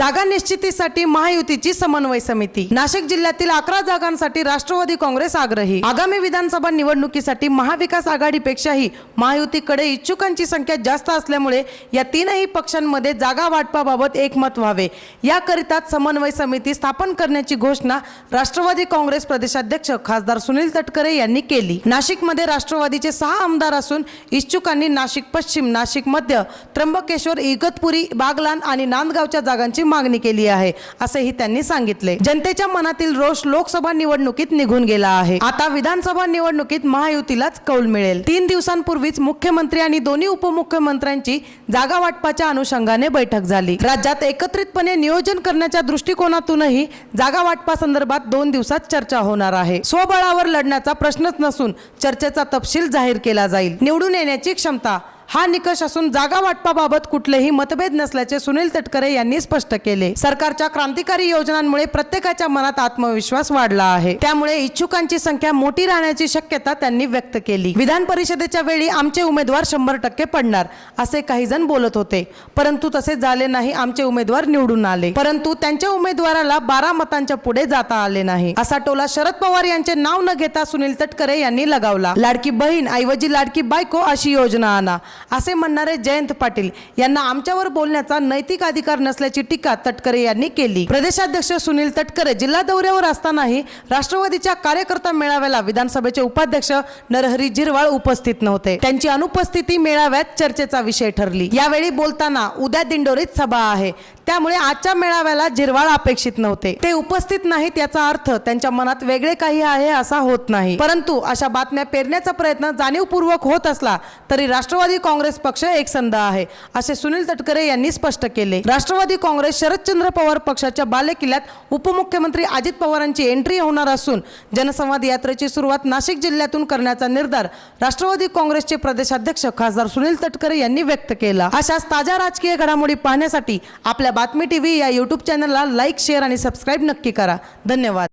जागा निश्चितीसाठी महायुतीची समन्वय समिती. नाशिक जिल्ह्यातील अकरा जागांसाठी राष्ट्रवादी काँग्रेस आग्रही. आगामी विधानसभा निवडणुकीसाठी महाविकास आघाडीपेक्षाही महायुतीकडे इच्छुकांची संख्या जास्त असल्यामुळे या तीनही पक्षांमध्ये जागा वाटपाबाबत एकमत व्हावे. याकरिता समन्वय समिती स्थापन करण्याची घोषणा राष्ट्रवादी काँग्रेस प्रदेशाध्यक्ष खासदार सुनील तटकरे यांनी केली. नाशिकमध्ये राष्ट्रवादीचे सहा आमदार असून इच्छुकांनी नाशिक पश्चिम नाशिक मध्य त्र्यंबकेश्वर इगतपुरी बागलान आणि नांदगावच्या जागांची मागणी केली आहे असेही त्यांनी सांगितले. जनतेच्या मनातील रोष लोकसभा निवडणुकीत निघून गेला आहे. आता विधानसभा निवडणुकीत महायुतीलाच कौल मिळेल. तीन दिवसांपूर्वीच मुख्यमंत्री आणि दोन्ही उपमुख्यमंत्र्यांची जागा वाटपाच्या अनुषंगाने बैठक झाली. राज्यात एकत्रितपणे नियोजन करण्याच्या दृष्टिकोनातूनही जागा वाटपासंदर्भात दोन दिवसात चर्चा होणार आहे. स्वबळावर लढण्याचा प्रश्नच नसून चर्चेचा तपशील जाहीर केला जाईल. निवडून येण्याची क्षमता हा निकष असून जागा वाटपाबाबत कुठलेही मतभेद नसल्याचे सुनील तटकरे यांनी स्पष्ट केले. सरकारच्या क्रांतिकारी योजनांमुळे प्रत्येकाच्या मनात आत्मविश्वास वाढला आहे. त्यामुळे इच्छुकांची संख्या मोठी राहण्याची शक्यता त्यांनी व्यक्त केली. विधान परिषदेच्या वेळी आमचे उमेदवार शंभर टक्के पडणार असे काही जण बोलत होते. परंतु तसे झाले नाही आमचे उमेदवार निवडून आले. परंतु त्यांच्या उमेदवाराला बारा मतांच्या पुढे जाता आले नाही. असा टोला शरद पवार यांचे नाव न घेता सुनील तटकरे यांनी लगावला. लाडकी बहीण ऐवजी लाडकी बायको अशी योजना आणा. असे म्हणणारे जयंत पाटील यांना आमच्यावर बोलण्याचा नैतिक अधिकार नसल्याची टीका तटकरे यांनी केली. प्रदेशाध्यक्ष सुनील तटकरे जिल्हा दौऱ्यावर असतानाही राष्ट्रवादीच्या कार्यकर्ता मेळाव्याला विधानसभेचे उपाध्यक्ष नरहरी झिरवाळ उपस्थित नव्हते. त्यांची अनुपस्थिती मेळाव्यात चर्चेचा विषय ठरली. यावेळी बोलताना उद्या दिंडोरीत सभा आहे. त्यामुळे आजच्या मेळाव्याला झिरवाळ अपेक्षित नव्हते. ते उपस्थित नाहीत याचा अर्थ त्यांच्या मनात वेगळे काही आहे असा होत नाही. परंतु अशा बातम्या पेरण्याचा प्रयत्न जाणीवपूर्वक होत असला तरी राष्ट्रवादी काँग्रेस पक्ष एकसंध आहे असे सुनील तटकरे यांनी स्पष्ट केले. राष्ट्रवादी काँग्रेस शरदचंद्र पवार पक्षाच्या बालेकिल्ल्यात उपमुख्यमंत्री अजित पवारांची एंट्री होणार असून जनसंवाद यात्रेची सुरुवात नाशिक जिल्ह्यातून करण्याचा निर्धार राष्ट्रवादी काँग्रेसचे प्रदेशाध्यक्ष खासदार सुनील तटकरे यांनी व्यक्त केला. अशाच ताज्या राजकीय घडामोडी पाहण्यासाठी आपल्या बातमी टीव्ही या युट्यूब चॅनलला लाईक शेअर आणि सबस्क्राईब नक्की करा. धन्यवाद.